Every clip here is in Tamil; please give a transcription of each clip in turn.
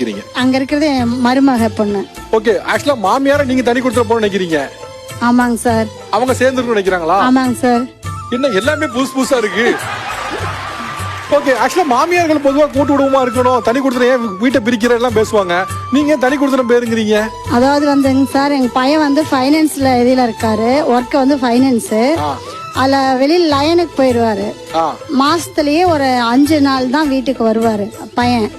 நினைக்கிறீங்க? அங்க இருக்கிறது என் மருமக பொண்ணு. ஓகே ஆக்சுவலா மாமியார நீங்க தனி கொடுத்துட போன நினைக்கிறீங்க? ஆமாங்க சார். அவங்க சேர்ந்துருக்கணும் நினைக்கிறாங்களா? ஆமாங்க சார். என்ன எல்லாமே புதுசு புதுசா இருக்கு? ஓகே ஆக்சுவலா மாமியார்கள் பொதுவா கூட்டு குடும்பமா இருக்கணும். தனி கொடுத்துட ஏன் வீட்டை பிரிக்கிற எல்லாம் பேசுவாங்க? நீங்க ஏன் தனி கொடுத்துட பேருங்கிறீங்க? அதாவது வந்துங்க சார் எங்க பையன் வந்து ஃபைனான்ஸ்ல இதில் இருக்காரு. ஒர்க் வந்து ஃபைனான்ஸு. அதில் வெளியில் லயனுக்கு போயிடுவாரு. மாசத்துலயே ஒரு அஞ்சு நாள் தான் வீட்டுக்கு வருவாரு பையன்.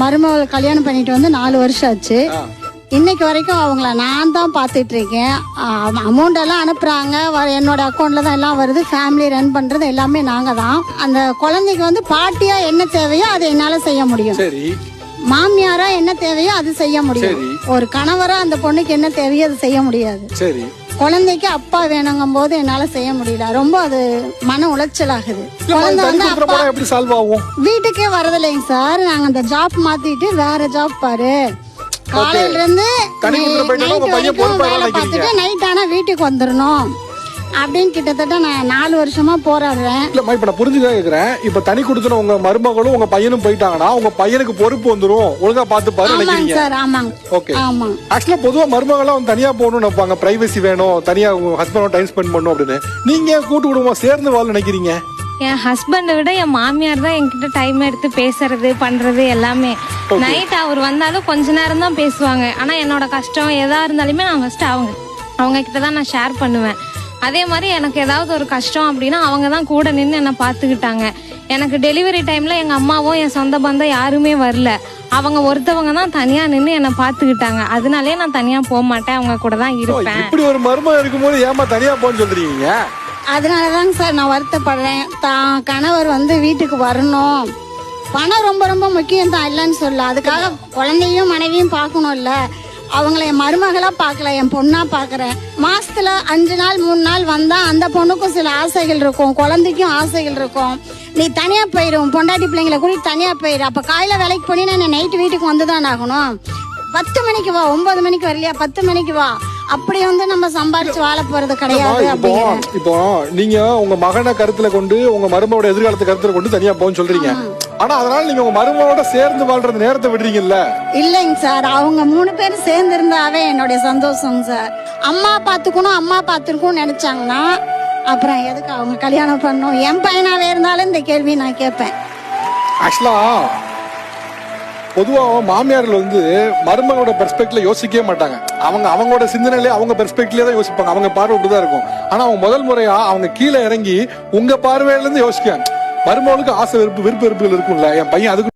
மருமகள் கல்யாணம் பண்ணிட்டு வந்து நாலு வருஷம் ஆச்சு. இன்னைக்கு வரைக்கும் அவங்கள நான் தான் பார்த்துட்டு இருக்கேன். அமௌண்ட் எல்லாம் அனுப்புறாங்க. என்னோட அக்கௌண்ட்ல தான் எல்லாம் வருது. ஃபேமிலி ரன் பண்றது எல்லாமே நாங்க தான். அந்த குழந்தைக்கு வந்து பாட்டியா என்ன தேவையோ அதை என்னால செய்ய முடியும். மாமியாரா என்ன தேவையோ அது செய்ய முடியும். ஒரு கணவரா அந்த பொண்ணுக்கு என்ன தேவையோ அது செய்ய முடியாது. சரி. குழந்தைக்கு அப்பா வேணுங்கும் போது என்னால செய்ய முடியல. ரொம்ப அது மன உளைச்சல் ஆகுது குழந்தை வந்து கொடுத்துட அப்பா போனா எப்படி சால்வ் ஆகும்? வீட்டுக்கே வரதில்லைங்க சார். நாங்க அந்த ஜாப் மாத்திட்டு வேற ஜாப் பாரு. காலையில இருந்து நைட் வரைக்கும் வேலை பார்த்துட்டு நைட் ஆனா வீட்டுக்கு வந்துடணும் அப்படின்னு கிட்டத்தட்ட நான் நாலு வருஷமா போராடுறேன். இல்லம்மா இப்ப நான் புரிஞ்சுக்க கேக்குறேன். இப்ப தனி கொடுத்துன உங்க மருமகளும் உங்க பையனும் போயிட்டாங்கன்னா உங்க பையனுக்கு பொறுப்பு வந்துரும். ஒழுங்கா பாத்து பாரு ஆமாங்க நினைக்கிறீங்க சார் ஆமாங்க. ஓகே ஆமாங்க ஆக்சுவலா பொதுவா மருமகளா வந்து தனியா போகணும்னு நினைப்பாங்க. பிரைவசி வேணும் தனியா உங்க ஹஸ்பண்டோட டைம் ஸ்பெண்ட் பண்ணணும் அப்படின்னு. நீங்க ஏன் கூட்டு குடும்பம் சேர்ந்து வாழ நினைக்கிறீங்க? என் ஹஸ்பண்டை விட என் மாமியார் தான் என்கிட்ட டைம் எடுத்து பேசுறது பண்றது எல்லாமே. நைட் அவர் வந்தாலும் கொஞ்ச நேரம் தான் பேசுவாங்க. ஆனா என்னோட கஷ்டம் எதா இருந்தாலுமே நான் ஃபர்ஸ்ட் அவங்க அவங்க கிட்ட தான் நான் ஷேர் பண்ணுவேன். அதே மாதிரி எனக்கு ஏதாவது ஒரு கஷ்டம் அப்படின்னா அவங்க தான் கூட நின்று என்னை பார்த்துக்கிட்டாங்க. எனக்கு டெலிவரி டைம்ல எங்க அம்மாவும் என் சொந்த பந்தம் யாருமே வரல. அவங்க ஒருத்தவங்க தான் தனியா நின்று என்னை பார்த்துக்கிட்டாங்க. அதனாலே நான் தனியா போக மாட்டேன். அவங்க கூட தான் இருப்பேன். இப்படி ஒரு மருமகம் இருக்கும்போது ஏமா தனியா போன்னு சொல்றீங்க அதனாலதாங்க சார் நான் வருத்தப்படுறேன். தான் கணவர் வந்து வீட்டுக்கு வரணும். பணம் ரொம்ப ரொம்ப முக்கியம் தான் இல்லைன்னு சொல்ல. அதுக்காக குழந்தையும் மனைவியும் பார்க்கணும்ல. அவங்கள என் மருமகளா பார்க்கல என் பொண்ணா பார்க்கறேன் மாசத்துல அஞ்சு நாள் மூணு நாள் வந்தா அந்த பொண்ணுக்கும் சில ஆசைகள் இருக்கும் குழந்தைக்கும் ஆசைகள் இருக்கும். நீ தனியா போயிடும் பொண்டாட்டி பிள்ளைங்களை கூட்டிட்டு தனியா போயிரு. அப்ப காலையில வேலைக்கு என்ன நைட்டு வீட்டுக்கு வந்துதான் ஆகணும்? பத்து மணிக்கு வா ஒன்பது மணிக்கு வரலையா? பத்து மணிக்கு வா. அப்படி வந்து நம்ம சம்பாரிச்சு வாழ போறது கிடையாது இப்போ இப்போ நீங்க உங்க மகனை கருத்துல கொண்டு உங்க மருமகளோட எதிர்காலத்தை கருத்துல கொண்டு தனியா போன்னு சொல்றீங்க. ஆனா அதனால நீங்க உங்க மருமகளோட சேர்ந்து வாழ்றது நேரத்தை விடுறீங்கல்ல? இல்லைங்க சார். அவங்க மூணு பேரும் சேர்ந்து இருந்தாவே என்னுடைய சந்தோஷம் சார். அம்மா பார்த்துக்கணும் அம்மா பார்த்துருக்கணும் நினைச்சாங்கன்னா அப்புறம் எதுக்கு அவங்க கல்யாணம் பண்ணணும்? என் பையனாவே இருந்தாலும் இந்த கேள்வி நான் கேட்பேன். ஆக்சுவலா பொதுவா மாமியார்கள் வந்து மருமகளோட பெர்ஸ்பெக்ட்ல யோசிக்கவே மாட்டாங்க. அவங்க அவங்களோட சிந்தனையிலே அவங்க பெர்ஸ்பெக்ட்லயே தான் யோசிப்பாங்க. அவங்க பார்வை இப்படிதான் இருக்கும். ஆனா அவங்க முதல் முறையா அவங்க கீழே இறங்கி உங்க பார்வையில இருந்து யோசிக்காங்க மருமகளுக்கு ஆசை விருப்பு விருப்ப வெறுப்புகள் இருக்கும்ல. என் பையன் அதுக்கு